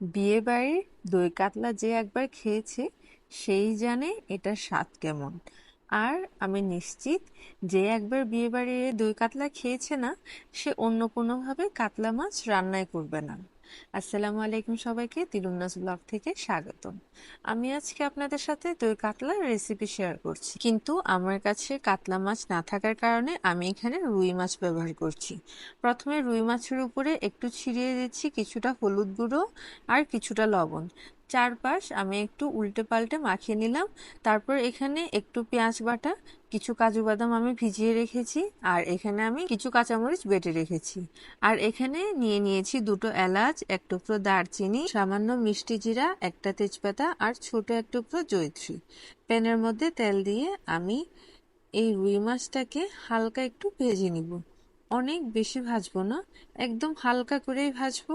বিয়ে বাড়ির দই কাতলা যে একবার খেয়েছে, সেই জানে এটার স্বাদ কেমন। আর আমি নিশ্চিত যে একবার বিয়ে বাড়ির দই কাতলা খেয়েছে না, সে অন্য কোনোভাবে কাতলা মাছ রান্নাই করবে না। আসসালামু আলাইকুম সবাইকে তিরুন্নাস ব্লগ থেকে স্বাগত আমি আজকে আপনাদের সাথে দই কাতলার রেসিপি শেয়ার করছি। কিন্তু আমার কাছে কাতলা মাছ না থাকার কারণে আমি এখানে রুই মাছ ব্যবহার করছি। প্রথমে রুই মাছের উপরে একটু ছিঁড়িয়ে দিচ্ছি কিছুটা হলুদ গুঁড়ো আর কিছুটা লবণ। চারপাশ আমি একটু উল্টে পাল্টে মাখিয়ে নিলাম। তারপর এখানে একটু পেঁয়াজ বাটা, কিছু কাজু বাদাম আমি ভিজিয়ে রেখেছি, আর এখানে আমি কিছু কাঁচামরিচ বেটে রেখেছি। আর এখানে নিয়ে নিয়েছি দুটো এলাচ, এক টুকরো দারচিনি, সামান্য মিষ্টি জিরা, একটা তেজপাতা, আর ছোট এক টুকরো জৈত্রী প্যানের মধ্যে তেল দিয়ে আমি এই রুই মাছটাকে হালকা একটু ভেজে নিব। অনেক বেশি ভাজবো না, একদম হালকা করেই ভাজবো।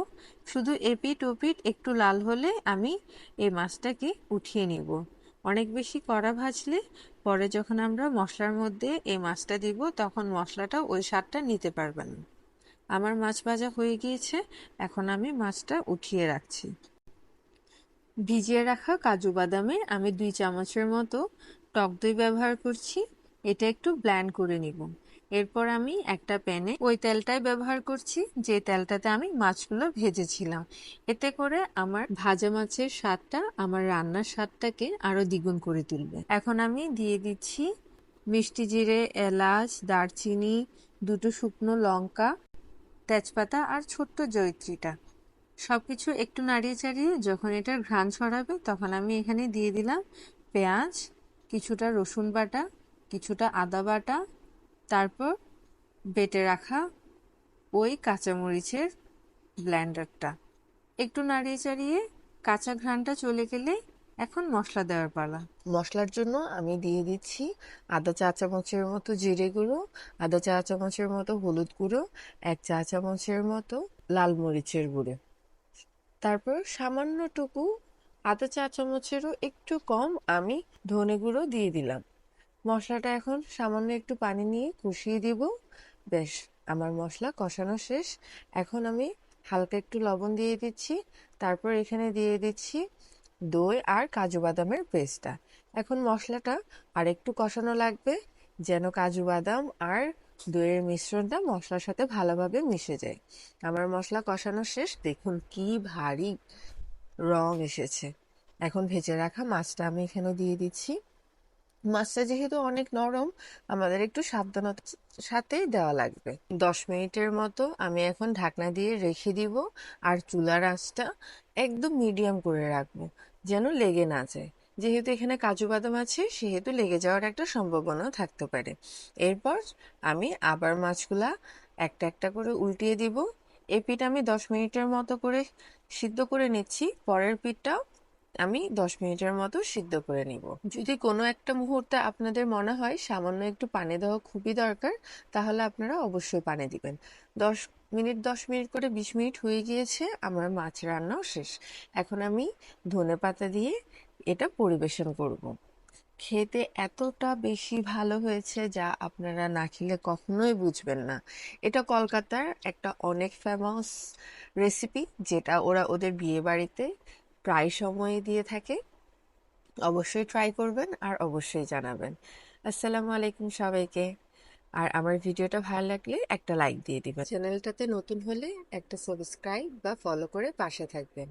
শুধু এপিট ওপিট একটু লাল হলে আমি এই মাছটাকে উঠিয়ে নিব। অনেক বেশি কড়া ভাজলে পরে যখন আমরা মশলার মধ্যে এই মাছটা দিব, তখন মশলাটা ওই স্বাদটা নিতে পারবেন। আমার মাছ ভাজা হয়ে গিয়েছে, এখন আমি মাছটা উঠিয়ে রাখছি। ভিজিয়ে রাখা কাজু বাদামে আমি দুই চামচের মতো টক দই ব্যবহার করছি। এটা একটু ব্ল্যান্ড করে নিব। এরপর আমি একটা প্যানে ওই তেলটাই ব্যবহার করছি, যে তেলটাতে আমি মাছগুলো ভেজেছিলাম। এতে করে আমার ভাজা মাছের স্বাদটা, আমার রান্নার স্বাদটাকে আরও দ্বিগুণ করে তুলবে। এখন আমি দিয়ে দিচ্ছি মিষ্টি জিরে, এলাচ, দারচিনি, দুটো শুকনো লঙ্কা, তেজপাতা আর ছোট্ট জৈত্রীটা সবকিছু একটু নাড়িয়ে চাড়িয়ে যখন এটার ঘ্রাণ ছড়াবে তখন আমি এখানে দিয়ে দিলাম পেঁয়াজ, কিছুটা রসুন বাটা, কিছুটা আদা বাটা তারপর বেটে রাখা ওই কাঁচামরিচের ব্ল্যান্ডারটা। একটু নাড়িয়ে চাড়িয়ে কাঁচা ঘ্রাণটা চলে গেলে এখন মশলা দেওয়ার পালা। মশলার জন্য আমি দিয়ে দিচ্ছি আদা চা চামচের মতো জিরে গুঁড়ো, আদা চা চামচের মতো হলুদ গুঁড়ো, এক চা চামচের মতো লাল মরিচের গুঁড়ো। তারপর সামান্যটুকু আদা চা চামচেরও একটু কম আমি ধনে গুঁড়ো দিয়ে দিলাম। মশলাটা এখন সামান্য একটু পানি নিয়ে কষিয়ে দিব। বেশ, আমার মশলা কষানো শেষ। এখন আমি হালকা একটু লবণ দিয়ে দিচ্ছি। তারপর এখানে দিয়ে দিচ্ছি দই আর কাজু বাদামের পেস্টটা। এখন মশলাটা আর একটু কষানো লাগবে, যেন কাজু বাদাম আর দইয়ের মিশ্রণটা মশলার সাথে ভালোভাবে মিশে যায়। আমার মশলা কষানো শেষ। দেখুন কি ভারী রং এসেছে। এখন ভেজে রাখা মাছটা আমি এখানে দিয়ে দিচ্ছি। মাছটা যেহেতু অনেক নরম, আমাদের একটু সাবধানতার সাথেই দেওয়া লাগবে। দশ মিনিটের মতো আমি এখন ঢাকনা দিয়ে রেখে দিব আর চুলার আঁচটা একদম মিডিয়াম করে রাখব, যেন লেগে না যায়। যেহেতু এখানে কাজু বাদাম আছে, সেহেতু লেগে যাওয়ার একটা সম্ভাবনা থাকতে পারে। এরপর আমি আবার মাছগুলা একটা একটা করে উল্টিয়ে দিব। এ পিঠ আমি দশ মিনিটের মতো করে সিদ্ধ করে নিচ্ছি। পরের পিঠটাও আমি দশ মিনিটের মতো সিদ্ধ করে নিব। যদি কোনো একটা মুহূর্তে আপনাদের মনে হয় সামান্য একটু পানি দেওয়া খুবই দরকার তাহলে আপনারা অবশ্যই পানি দিবেন। দশ মিনিট দশ মিনিট করে বিশ মিনিট হয়ে গিয়েছে আমার মাছ রান্নাও শেষ। এখন আমি ধনে পাতা দিয়ে এটা পরিবেশন করব। খেতে এতটা বেশি ভালো হয়েছে যা আপনারা না খেলে কখনোই বুঝবেন না। এটা কলকাতার একটা অনেক ফেমাস রেসিপি যেটা ওরা ওদের বিয়ে বাড়িতে প্রায় সময় দিয়ে থাকে। অবশ্যই ট্রাই করবেন আর অবশ্যই জানাবেন। আসসালামু আলাইকুম সবাইকে। আর আমার ভিডিওটা ভালো লাগলে একটা লাইক দিয়ে দিবেন। চ্যানেলটাতে নতুন হলে একটা সাবস্ক্রাইব বা ফলো করে পাশে থাকবেন।